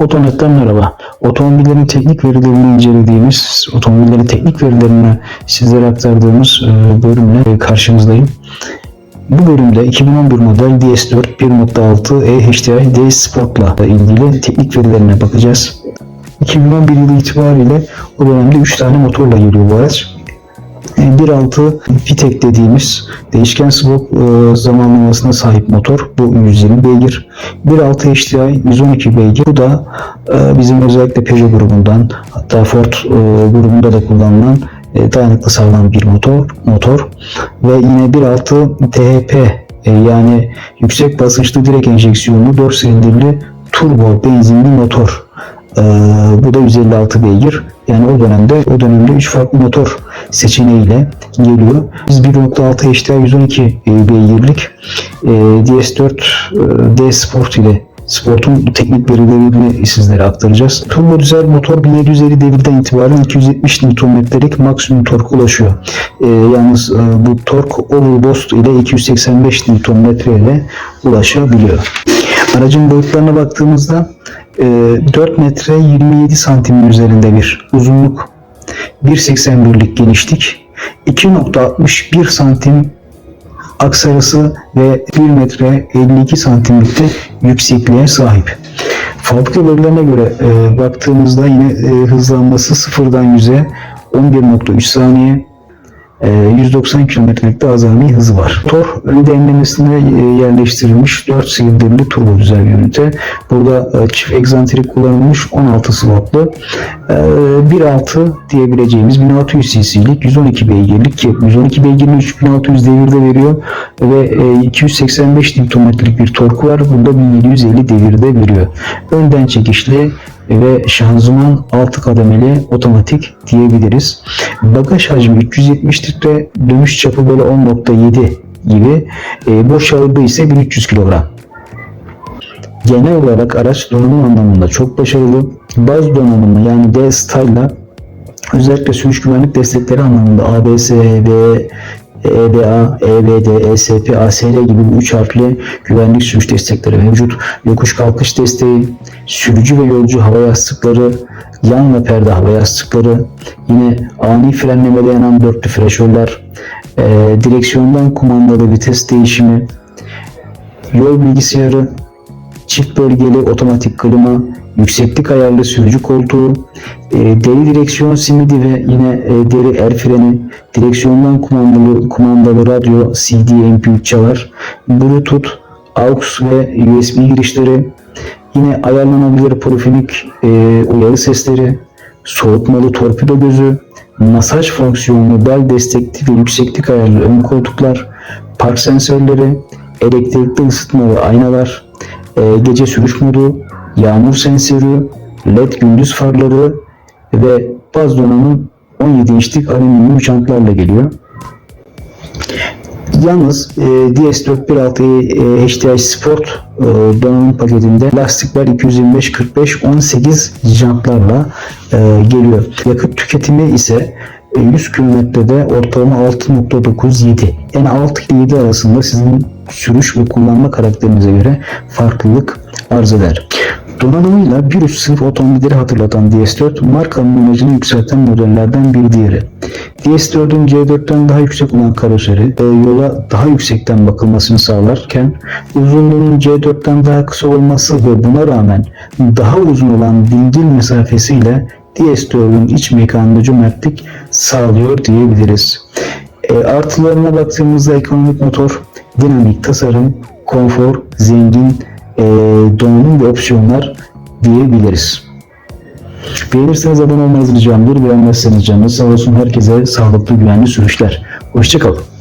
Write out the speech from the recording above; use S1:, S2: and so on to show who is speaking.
S1: Otonet'ten merhaba. Otomobillerin teknik verilerini incelediğimiz, otomobillerin teknik verilerini sizlere aktardığımız e, bölümle karşınızdayım. Bu bölümde 2011 model DS4 1.6 e-HDI D Sport'la ilgili teknik verilerine bakacağız. 2011 yılı itibariyle o dönemde 3 tane motorla geliyor bu araç. 1.6 Vitek dediğimiz değişken swap e, zamanlamasına sahip motor. Bu 120 beygir. 1.6 HDI 112 beygir. Bu da e, bizim özellikle Peugeot grubundan hatta Ford e, grubunda da kullanılan dayanıklı sağlam bir motor. motor. Ve yine 1.6 THP yani yüksek basınçlı direkt enjeksiyonlu 4 silindirli turbo benzinli motor. Ee, bu da 156 beygir. Yani o dönemde o dönemde 3 farklı motor seçeneğiyle geliyor. Biz 1.6 HDI 112 e, beygirlik e, DS4 e, D Sport ile Sport'un teknik verilerini sizlere aktaracağız. Turbo dizel motor 1750 devirden itibaren 270 Nm'lik maksimum tork ulaşıyor. E, yalnız e, bu tork overboost ile 285 Nm ile ulaşabiliyor. Aracın boyutlarına baktığımızda e, 4 metre 27 santimin üzerinde bir uzunluk, 1.81'lik genişlik, 2.61 santim aksarası ve 1 metre 52 santimlikte yüksekliğe sahip. Fabrika verilerine göre e, baktığımızda yine e, hızlanması sıfırdan 100'e 11.3 saniye, e, 190 kilometrelik de azami hızı var. Motor ön demlemesine e, yerleştirilmiş 4 silindirli turbo düzel ünite. Burada e, çift egzantrik kullanılmış 16 slotlu e, 1.6 diyebileceğimiz 1600 cc'lik 112 beygirlik ki 112 beygirini 3600 devirde veriyor ve e, 285 Nm'lik bir torku var. Bunda 1750 devirde veriyor. Önden çekişli ve şanzıman 6 kademeli otomatik diyebiliriz. Bagaj hacmi 370 litre, dönüş çapı böyle 10.7 gibi. E, boş ağırlığı ise 1300 kilogram. Genel olarak araç donanım anlamında çok başarılı. Baz donanımı yani D-Style'la özellikle sürüş güvenlik destekleri anlamında ABS ve EBA, EBD, ESP, ASL gibi bu üç harfli güvenlik sürüş destekleri mevcut. Yokuş kalkış desteği, sürücü ve yolcu hava yastıkları, yan ve perde hava yastıkları, yine ani frenlemede yanan dörtlü freşörler, e, direksiyondan kumandalı vites değişimi, yol bilgisayarı, çift bölgeli otomatik klima, yükseklik ayarlı sürücü koltuğu, e, deri direksiyon simidi ve yine e, deri el freni, direksiyondan kumandalı kumandalı radyo, CD, MP3 çalar, Bluetooth, AUX ve USB girişleri, yine ayarlanabilir profilik e, uyarı sesleri, soğutmalı torpido gözü, masaj fonksiyonlu bel destekli ve yükseklik ayarlı ön koltuklar, park sensörleri, elektrikli ısıtmalı aynalar, e, gece sürüş modu, yağmur sensörü, led gündüz farları ve baz donanım 17 inçlik alüminyum jantlarla geliyor. Yalnız e, DS4 1.6 e, HDI Sport e, donanım paketinde lastikler 225 45 18 jantlarla e, geliyor. Yakıt tüketimi ise e, 100 kilometrede ortalama 6.97 yani 6 ile 7 arasında sizin sürüş ve kullanma karakterinize göre farklılık arz eder. Donanımıyla bir üst sınıf otomobilleri hatırlatan DS4 markanın imajını yükselten modellerden bir diğeri. DS4'ün C4'ten daha yüksek olan karoseri e, yola daha yüksekten bakılmasını sağlarken uzunluğunun C4'ten daha kısa olması ve buna rağmen daha uzun olan dingil mesafesiyle DS4'ün iç mekanında cömertlik sağlıyor diyebiliriz. E, artılarına baktığımızda ekonomik motor, dinamik tasarım, konfor, zengin e, donanım ve opsiyonlar diyebiliriz. Beğenirseniz abone olmanızı ricamdır. Beğenmezseniz canınız sağ olsun. Herkese sağlıklı güvenli sürüşler. Hoşçakalın.